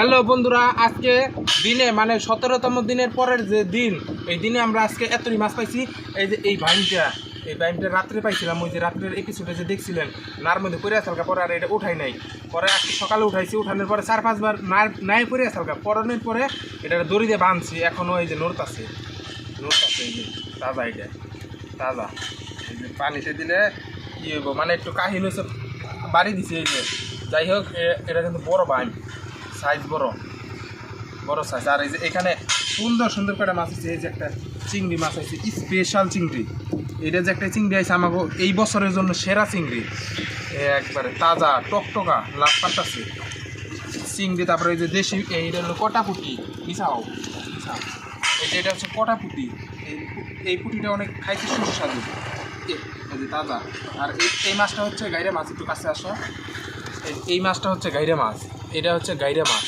Hello বন্ধুরা, আজকে দিনে মানে সতেরোতম দিনের পরের যে দিন, এই দিনে আমরা আজকে এতই মাছ পাইছি, এই যে এই ভাইনটা এই ভাইনটা রাত্রে পাইছিলাম, ওই যে রাত্রের এপিসোডে যে দেখছিলেন, নার মধ্যে পরে আসালকা পরে আর এটা উঠাই নাই। পরে আজকে সকালে উঠাইছি, উঠানোর পরে চার পাঁচবার নাই পরে আসালকা পরানোর পরে এটা দড়ি দিয়ে বাঁধছি এখনও এই যে নোট আছে নোট আছে এই যে, তাজা এটা, তাজা। এই যে পানিতে দিলে কি হইব মানে একটু কাহিল হয়েছে বাড়ি দিছে এই যে। যাই হোক এটা কিন্তু বড় বাইন। সাইজ বড়। বড় সাইজ আর এই যে এখানে সুন্দর সুন্দর করে মাছ আছে। এই যে একটা চিংড়ি মাছ আছে স্পেশাল চিংড়ি। এটা যে একটা চিংড়ি আছে আমাকে এই বছরের জন্য সেরা চিংড়ি। একবারে তাজা, টকটকা লাভ পাতাছে চিংড়ি, তারপরে এই যে দেশি এইটা হলো কটাপুটি। মিশাও। মিশাও। এই যে এটা হচ্ছে কটাপুটি। এই পুটিটা অনেক খাইতে সুস্বাদু। এই যে তাজা। আর এই মাছটা হচ্ছে গাইরে মাছ। একটু কাছে আসো। এই মাছটা হচ্ছে গাইরে মাছ। এটা হচ্ছে গাইরা মাছ।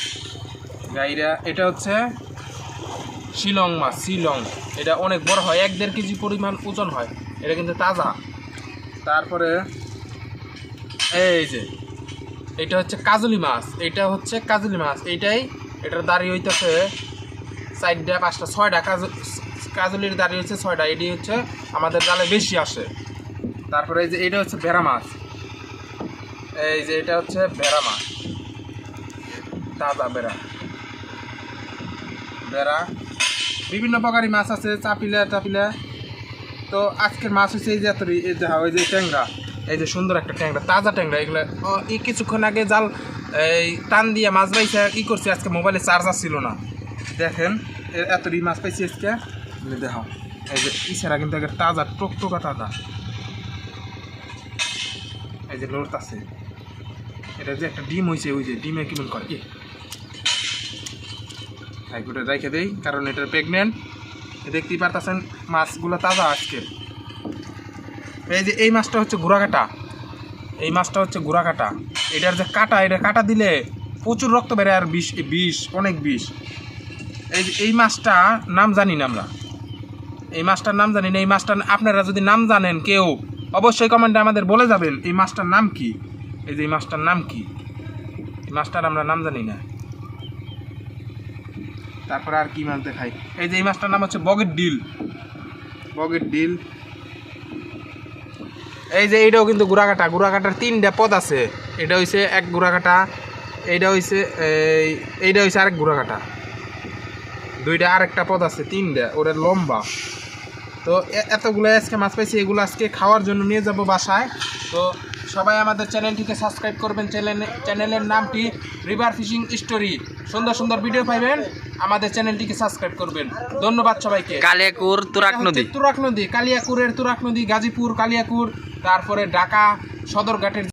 গাইরা, এটা হচ্ছে শিলং মাছ, শিলং। এটা অনেক বড় হয়, এক দেড় কেজি পরিমাণ ওজন হয়। এটা কিন্তু তাজা। তারপরে, এই যে, এটা হচ্ছে কাজলি মাছ, এটা হচ্ছে কাজলি মাছ। এইটাই, এটার দাড়ি হইতেছে চারটা, পাঁচটা, ছয়টা। কাজ, কাজলির দাড়ি হচ্ছে ছয়টা। এটি হচ্ছে আমাদের জালে বেশি আসে। তারপরে এই যে, এটা হচ্ছে ভেড়া মাছ। এই যে, এটা হচ্ছে ভেড়া মাছ। তাজা বেড়া। বেড়া, বিভিন্ন প্রকারই মাছ আছে, চাপিলা, টাপিলা। তো আজকের মাছ হচ্ছে এই যে এত এই যে ওই যে ট্যাংরা। এই যে সুন্দর একটা ট্যাংরা, তাজা ট্যাংরা, এগুলো এই কিছুক্ষণ আগে জাল, এই, টান দিয়ে মাছ পাইছে ই করছে, আজকে মোবাইলে চার্জার ছিল না। দেখেন এত মাছ পাইছি আজকে। এই দেখো, এই যে ইসারা কিন্তু একেবারে তাজা, টকটকা তাজা। এই যে লোট আছে এটা যে একটা ডিম হয়েছে ওই যে, ডিমে কেমন করে এ হাইকোর্টে রেখে দেই, কারণ এটা প্রেগনেন্ট দেখতেই পারতেছেন, মাছগুলো তাজা আজকে। এই যে, এই মাছটা হচ্ছে ঘোড়াকাটা এই মাছটা হচ্ছে ঘোড়াকাটা এটার যে কাটা, এটা কাটা দিলে প্রচুর রক্ত বেড়ে আর বিষ বিষ, অনেক বিষ। এই যে, এই মাছটা নাম জানি না আমরা। এই মাছটার নাম জানি না। এই মাছটা আপনারা যদি নাম জানেন কেউ, অবশ্যই কমেন্টে আমাদের বলে যাবেন, এই মাছটার নাম কি? এই যে, এই মাছটার নাম কি? এই মাছটার আমরা নাম জানি না। তারপরে আর কি মাছ দেখাই? এই যে এই মাছটার নাম হচ্ছে বগের ডিল। বগের ডিল। এই যে এইটাও কিন্তু গুড়াকাটা। গুড়াকাটার তিনটা পদ আছে। এটা হইছে এক গুড়াকাটা, এইটা হইছে, এই, এইটা হইছে আরেক গুড়াকাটা। দুইটা আরেকটা পদ আছে, তিনটা। ওটা লম্বা। তো এতগুলো আজকে মাছ পাইছি, এগুলো আজকে খাওয়ার জন্য নিয়ে যাব বাসায়। তো সবাই আমাদের চ্যানেলটিকে সাবস্ক্রাইব করবেন। চ্যানেল চ্যানেলের নামটি রিভার ফিশিং স্টোরি সুন্দর সুন্দর ভিডিও পাইবেন আমাদের চ্যানেলটিকে সাবস্ক্রাইব করবেন। ধন্যবাদ সবাইকে। কালিয়াকুর তুরাক নদী। তুরাক নদী কালিয়াকুরের তুরাক নদী গাজীপুর কালিয়াকুর তারপরে ঢাকা সদরঘাটের